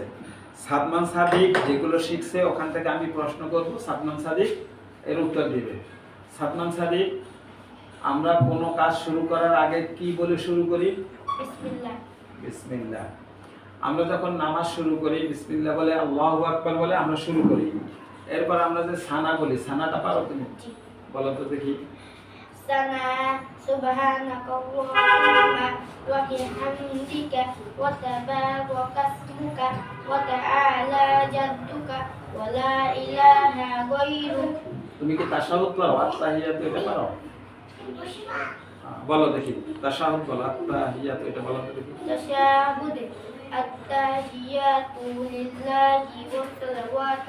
বলছে সাদমান সাদিক যেগুলো শিখছে ওখান থেকে আমি প্রশ্ন করব সাদমান সাদিক এর উত্তর দিবে। সাদমান সাদিক আমরা কোনো কাজ শুরু করার আগে কি বলে শুরু করি? বিসমিল্লাহ। বিসমিল্লাহ। আমরা যখন নামাজ শুরু করি বিসমিল্লাহ বলে আল্লাহু আকবার বলে আমরা শুরু করি। এরপর আমরা যে সানা বলি সানাটা পারো তুমি? বলো তো দেখি। বিহামদিকা ওয়া তাবারাকা ইসমুকা ওয়া তাআলা জাদ্দুকা ওয়া লা ইলাহা গায়রুক তুমি কি তাশাহুদ পারো আত্তাহিয়াতু এটা পারো হ্যাঁ, বলো দেখি তাশাহুদ বলো আত্তাহিয়াতু এটা বলো তো দেখি تشاهد التحيات لله والصلوات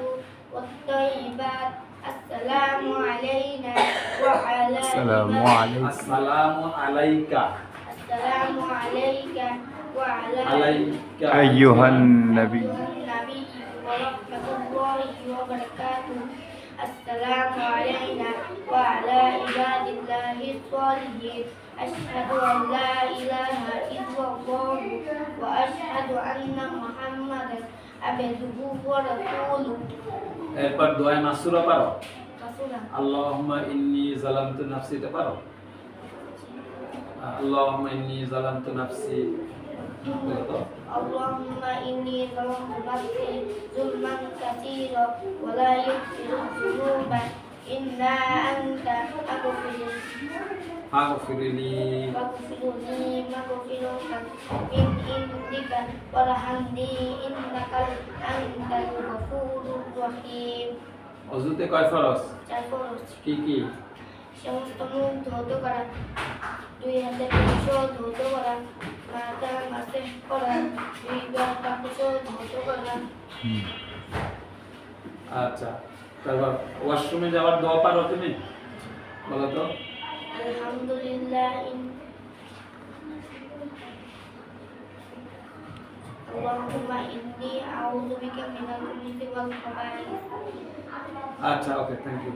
والطيبات السلام علينا وعلى السلام عباد- عليكم আসসালামু আলাইকা السلام عليك وعلى আলাইকা أيها النبي أيها النبي ورحمة الله وبركاته السلام علينا وعلى عباد الله الصالحين أشهد أن لا إله إلا الله وأشهد أن محمدا عبده ورسوله এরপর দোয়া মাসুরা পারো رسولا আল্লাহুম্মা ইন্নী যালামতু নাফসি এটা পারো আল্লাহুম্মা ইন্নী যালামতু নাফসি বলো তো اللهم إني ظلمت نفسي ظلما كثيرا ولا يغفر الذنوب إلا أنت أغفر ফাগফিরলি واغفر لي مغفرة من عندك وارحمني إنك أنت الغفور الرحيم অজুতে কয় ফরজ চার ফরজ কি কি সমস্ত মুখ ধৌত করা দুই হাতে পুরুষ ধৌত করা মাথা মাসে করা দুই বার কাকুষ ধৌত করা আচ্ছা তারপর ওয়াশরুমে যাওয়ার দোয়া পারো তুমি বলো তো আলহামদুলিল্লাহ اللهم إني أعوذ بك من الخبث والخبائث আচ্ছা ওকে থ্যাংক ইউ